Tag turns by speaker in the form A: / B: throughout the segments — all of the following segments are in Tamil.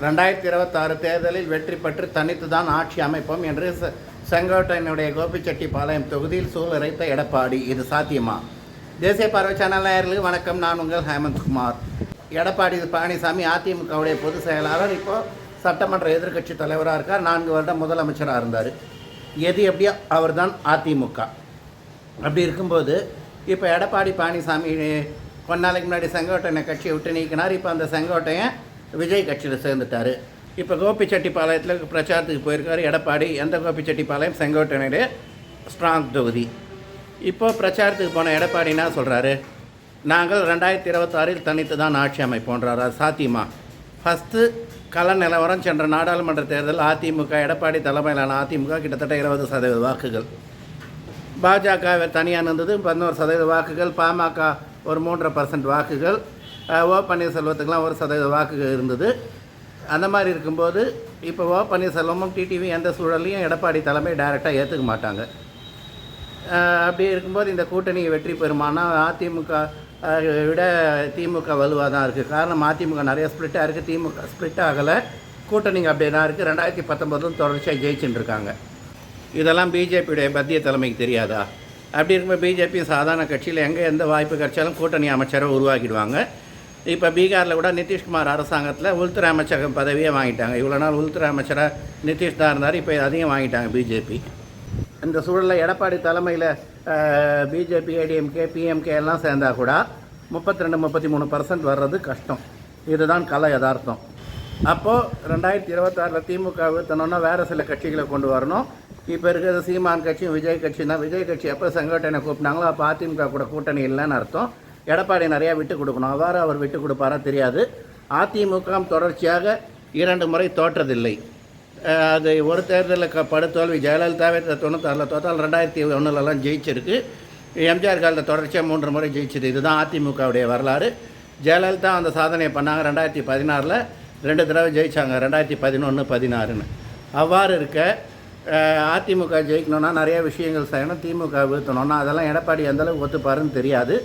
A: ரெண்டாயிரத்தி இருபத்தாறு தேர்தலில் வெற்றி பெற்று தனித்து தான் ஆட்சி அமைப்போம் என்று செ- செங்கோட்டையனுடைய கோபிச்செட்டிப்பாளையம் தொகுதியில் சூழலைத்த எடப்பாடி. இது சாத்தியமா? தேசிய பார்வை சேனல் நேயர்களுக்கு வணக்கம். நான் உங்கள் ஹேமந்த்குமார் எடப்பாடி பழனிசாமி அதிமுகவுடைய பொதுச் செயலாளர் இப்போது சட்டமன்ற எதிர்க்கட்சி தலைவராக இருக்கார். நான்கு வருடம் முதலமைச்சராக இருந்தார். எது எப்படியோ அவர்தான் அதிமுக. அப்படி இருக்கும்போது இப்போ எடப்பாடி பழனிசாமி கொஞ்ச நாளைக்கு முன்னாடி செங்கோட்டையனை கட்சியை விட்டு நீக்கினார். இப்போ அந்த செங்கோட்டையன் விஜய் கட்சியில் சேர்ந்துட்டார். இப்போ கோபிச்செட்டிப்பாளையத்தில் பிரச்சாரத்துக்கு போயிருக்காரு எடப்பாடி எந்த கோபிச்செட்டிப்பாளையம்? செங்கோட்டையனுடைய ஸ்ட்ராங் தொகுதி. இப்போது பிரச்சாரத்துக்கு போன எடப்பாடி என்ன சொல்கிறாரு நாங்கள் ரெண்டாயிரத்தி இருபத்தாறில் தனித்து தான் ஆட்சி அமைப்போன்றார்? அது சாத்தியமா? ஃபஸ்ட்டு கள நிலவரம் சென்ற நாடாளுமன்ற தேர்தல் அதிமுக எடப்பாடி தலைமையிலான அதிமுக கிட்டத்தட்ட இருபது சதவீத வாக்குகள். பாஜக தனியாக இருந்தது பதினோரு சதவீத வாக்குகள் பாமக ஒரு மூன்றரை பர்சன்ட் வாக்குகள். ஓ பன்னீர்செல்வத்துக்கெலாம் ஒரு சதவீத வாக்குகள் இருந்தது. அந்த மாதிரி இருக்கும்போது இப்போ ஓ பன்னீர்செல்வமும் டிடிவி எந்த சூழலையும் எடப்பாடி தலைமை டைரெக்டாக ஏற்றுக்க மாட்டாங்க. அப்படி இருக்கும்போது இந்த கூட்டணி வெற்றி பெறுமானா அதிமுக விட திமுக வலுவாக தான் இருக்குது காரணம் அதிமுக நிறைய ஸ்ப்ளிட்டாக இருக்குது திமுக ஸ்ப்ளிட் ஆகலை. கூட்டணிங்க அப்படியே தான் இருக்குது ரெண்டாயிரத்தி பத்தொம்பதுலும் தொடர்ச்சியாக ஜெயிச்சுட்டு இருக்காங்க இதெல்லாம் பிஜேபியுடைய மத்திய தலைமைக்கு தெரியாதா? அப்படி இருக்கும்போது பிஜேபி சாதாரண கட்சியில் எங்கே எந்த வாய்ப்பு கிடைச்சாலும் கூட்டணி அமைச்சரை உருவாக்கிடுவாங்க. இப்போ பீகாரில் கூட நிதிஷ்குமார் அரசாங்கத்தில் உள்துறை அமைச்சகம் பதவியே வாங்கிட்டாங்க. இவ்வளோ நாள் உள்துறை அமைச்சராக நிதிஷ் தான் இருந்தார் இப்போ அதையும் வாங்கிட்டாங்க பிஜேபி. இந்த சூழலில் எடப்பாடி தலைமையில் பிஜேபி ஏடிஎம்கே பிஎம்கே எல்லாம் சேர்ந்தால் கூட முப்பத்தி ரெண்டு முப்பத்தி மூணு பர்சன்ட் வர்றது கஷ்டம். இதுதான் கலை யதார்த்தம். அப்போது ரெண்டாயிரத்தி இருபத்தாறில் திமுக வீழ்த்தணுன்னா வேறு சில கட்சிகளை கொண்டு வரணும். இப்போ இருக்கிறது சீமான் கட்சியும் விஜய் கட்சியும் தான். விஜய் கட்சி எப்போ செங்கோட்டையனை கூப்பிட்டாங்களோ அப்போ அதிமுக கூட கூட்டணி இல்லைன்னு அர்த்தம். எடப்பாடி நிறையா விட்டு கொடுக்கணும். அவ்வாறு அவர் விட்டு கொடுப்பாரா தெரியாது. அதிமுக தொடர்ச்சியாக இரண்டு முறை தோற்றதில்லை. அது ஒரு தேர்தலில் க படுதோல்வி. ஜெயலலிதாவே தொண்ணூத்தாறில் தோத்தால் ரெண்டாயிரத்தி ஒன்றுலலாம் ஜெயிச்சிருக்கு. எம்ஜிஆர் காலத்தில் தொடர்ச்சியாக மூன்று முறை ஜெயிச்சது. இதுதான் அதிமுகவுடைய வரலாறு. ஜெயலலிதா அந்த சாதனையை பண்ணாங்க ரெண்டாயிரத்தி பதினாறில். ரெண்டு தடவை ஜெயிச்சாங்க ரெண்டாயிரத்தி பதினொன்று பதினாறுன்னு. அவ்வாறு இருக்க அதிமுக ஜெயிக்கணும்னா நிறைய விஷயங்கள் செய்யணும் திமுக வீழ்த்தணும்னா அதெல்லாம் எடப்பாடி எந்தளவுக்கு ஒத்துப்பாருன்னு தெரியாது.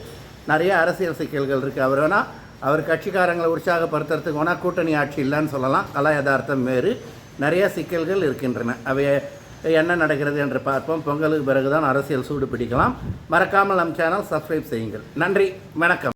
A: நிறைய அரசியல் சிக்கல்கள் இருக்குது அவர் வேணால் அவர் கட்சிக்காரங்களை உற்சாகப்படுத்துறதுக்கு வேணால் கூட்டணி ஆட்சி இல்லைன்னு சொல்லலாம். கலா யதார்த்தம் வேறு. நிறைய சிக்கல்கள் இருக்கின்றன. அவை என்ன நடக்கிறது என்று பார்ப்போம். பொங்கலுக்கு பிறகுதான் அரசியல் சூடு பிடிக்கலாம். மறக்காமல் நம் சேனல் சப்ஸ்கிரைப் செய்யுங்கள். நன்றி. வணக்கம்.